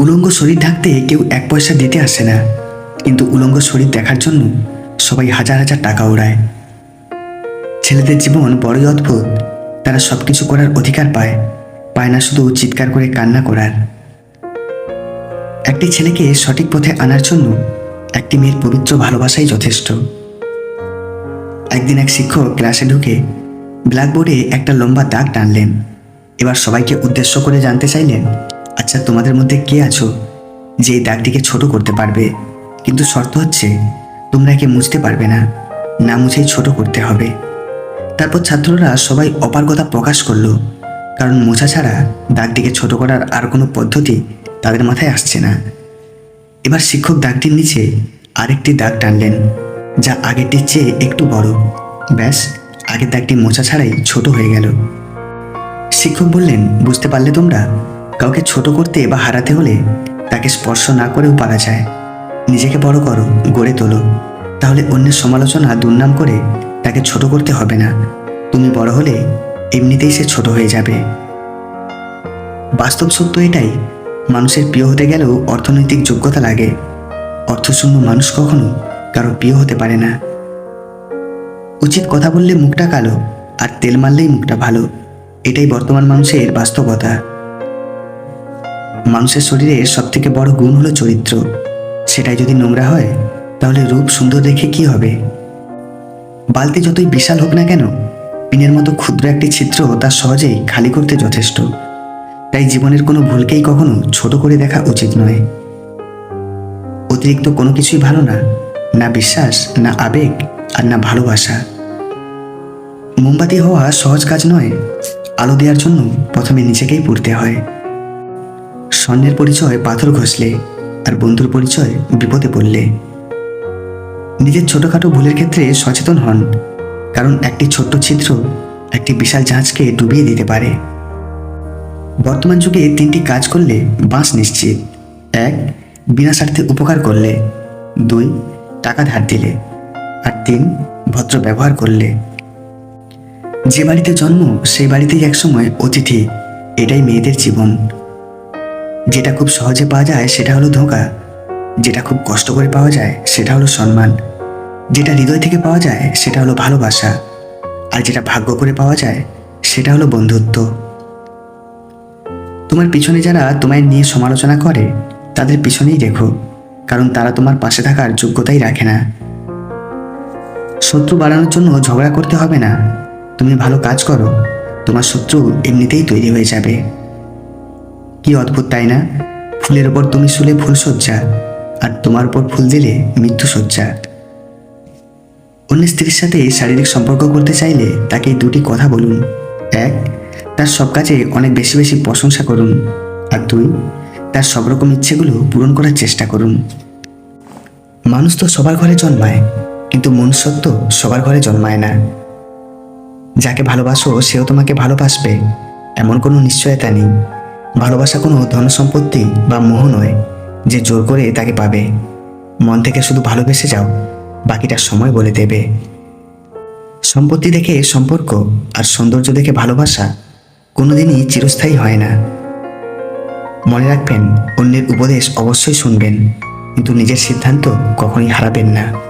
উলঙ্গ শরীর ঢাকতে কেউ এক পয়সা দিতে আসে না। কিন্তু উলঙ্গ শরীর দেখার জন্য সবাই হাজার হাজার টাকা ওড়ায় ছেলেদের জীবন বড়ই অদ্ভুত। তারা সব কিছু করার অধিকার পায় পায় না শুধু চিৎকার করে কান্না করার। একটি ছেলেকে সঠিক পথে আনার জন্য একটি মেয়ের পবিত্র ভালোবাসাই যথেষ্ট। একদিন এক শিক্ষক ক্লাসে ঢুকে ব্ল্যাকবোর্ডে একটা লম্বা দাগ টানলেন। এবার সবাইকে উদ্দেশ্য করে জানতে চাইলেন আচ্ছা তোমাদের মধ্যে কে আছো যে এই দাগটিকে ছোট করতে পারবে? কিন্তু শর্ত হচ্ছে, তোমরা একে মুছতে পারবে না। না মুছেই ছোট করতে হবে। তারপর ছাত্ররা সবাই অপারগতা প্রকাশ করল। কারণ মোছা ছাড়া দাগটিকে ছোট করার আর কোনো পদ্ধতি তাদের মাথায় আসছে না। এবার শিক্ষক দাগটির নিচে আরেকটি দাগ টানলেন, যা আগেরটির চেয়ে একটু বড়। ব্যাস, আগের দাগটি মোছা ছাড়াই ছোট হয়ে গেল। শিক্ষক বললেন, বুঝতে পারলে তোমরা? কাউকে ছোট করতে বা হারাতে হলে তাকে স্পর্শ না করেও পারা যায়। নিজেকে বড় করো, গড়ে তোলো। তাহলে অন্যের সমালোচনা দুর্নাম করে তাকে ছোট করতে হবে না। তুমি বড় হলে এমনিতেই সে ছোট হয়ে যাবে। বাস্তব সত্য এটাই, মানুষের প্রিয় হতে গেলেও অর্থনৈতিক যোগ্যতা লাগে। অর্থশূন্য মানুষ কখনো কারও প্রিয় হতে পারে না। উচিত কথা বললে মুখটা কালো, আর তেল মারলেই মুখটা ভালো। এটাই বর্তমান মানুষের বাস্তবতা। মানুষের শরীরের সব থেকে বড় গুণ হলো চরিত্র। সেটাই যদি নোংরা হয়, তাহলে রূপ সুন্দর দেখে কি হবে? বালতি যতই বিশাল হোক না কেন, পিনের মতো ক্ষুদ্র একটি ছিদ্র তা সহজেই খালি করতে যথেষ্ট। তাই জীবনের কোনো ভুলকেই কখনো ছোট করে দেখা উচিত নয়। অতিরিক্ত কোনো কিছুই ভালো না না বিশ্বাস, না আবেগ, আর না ভালোবাসা। মোমবাতি হওয়া সহজ কাজ নয়, আলো দেওয়ার জন্য প্রথমে নিজেকেই পড়তে হয়। স্বর্ণের পরিচয় পাথর ঘষলে আর বন্ধুর পরিচয় বিপদে পড়লে। নিজের ছোটোখাটো ভুলের ক্ষেত্রে সচেতন হন, কারণ একটি ছোট্ট ছিদ্র একটি বিশাল জাহাজকে ডুবিয়ে দিতে পারে। বর্তমান যুগে তিনটি কাজ করলে বাঁশ নিশ্চিত। এক, বিনা স্বার্থে উপকার করলে। দুই, টাকা ধার দিলে। আর তিন, ভদ্র ব্যবহার করলে। যে বাড়িতে জন্ম সেই বাড়িতেই একসময় অতিথি। এটাই মেয়েদের জীবন। যেটা খুব সহজে পাওয়া যায় সেটা হলো ধোঁকা। যেটা খুব কষ্ট করে পাওয়া যায় সেটা হলো সম্মান। যেটা হৃদয় থেকে পাওয়া যায় সেটা হলো ভালোবাসা। আর যেটা ভাগ্য করে পাওয়া যায় সেটা হলো বন্ধুত্ব। তোমার পিছনে যারা তোমায় নিয়ে সমালোচনা করে, তাদের পিছনেই রেখো কারণ তারা তোমার পাশে থাকার যোগ্যতাই রাখে না। শত্রু বাড়ানোর জন্য ঝগড়া করতে হবে না। তুমি ভালো কাজ করো, তোমার শত্রু এমনিতেই তৈরি হয়ে যাবে। কি অদ্ভুত, তাই না? ফুলের ওপর তুমি শুলে ফুল সজ্জা, আর তোমার উপর ফুল দিলে মৃত্যু সজ্জা। অন্য স্ত্রীর সাথে শারীরিক সম্পর্ক করতে চাইলে তাকে দুটি কথা বলুন। এক, তার সব কাজে অনেক বেশি বেশি প্রশংসা করুন। আর দুই, তার সব রকম ইচ্ছেগুলো পূরণ করার চেষ্টা করুন। মানুষ তো সবার ঘরে জন্মায়, কিন্তু মনুষ্যত্ব সবার ঘরে জন্মায় না। যাকে ভালোবাসো, সেও তোমাকে ভালোবাসবে, এমন কোনো নিশ্চয়তা নেই। ভালোবাসা কোনো ধন সম্পত্তি বা মোহ নয়, যে জোর করে তাকে পাবে। মন থেকে শুধু ভালোবেসে যাও, বাকিটা সময় বলে দেবে। সম্পত্তি দেখে সম্পর্ক আর সৌন্দর্য দেখে ভালোবাসা কোনোদিনই চিরস্থায়ী হয় না। মনে রাখবেন, অন্যের উপদেশ অবশ্যই শুনবেন, কিন্তু নিজের সিদ্ধান্ত কখনোই হারাবেন না।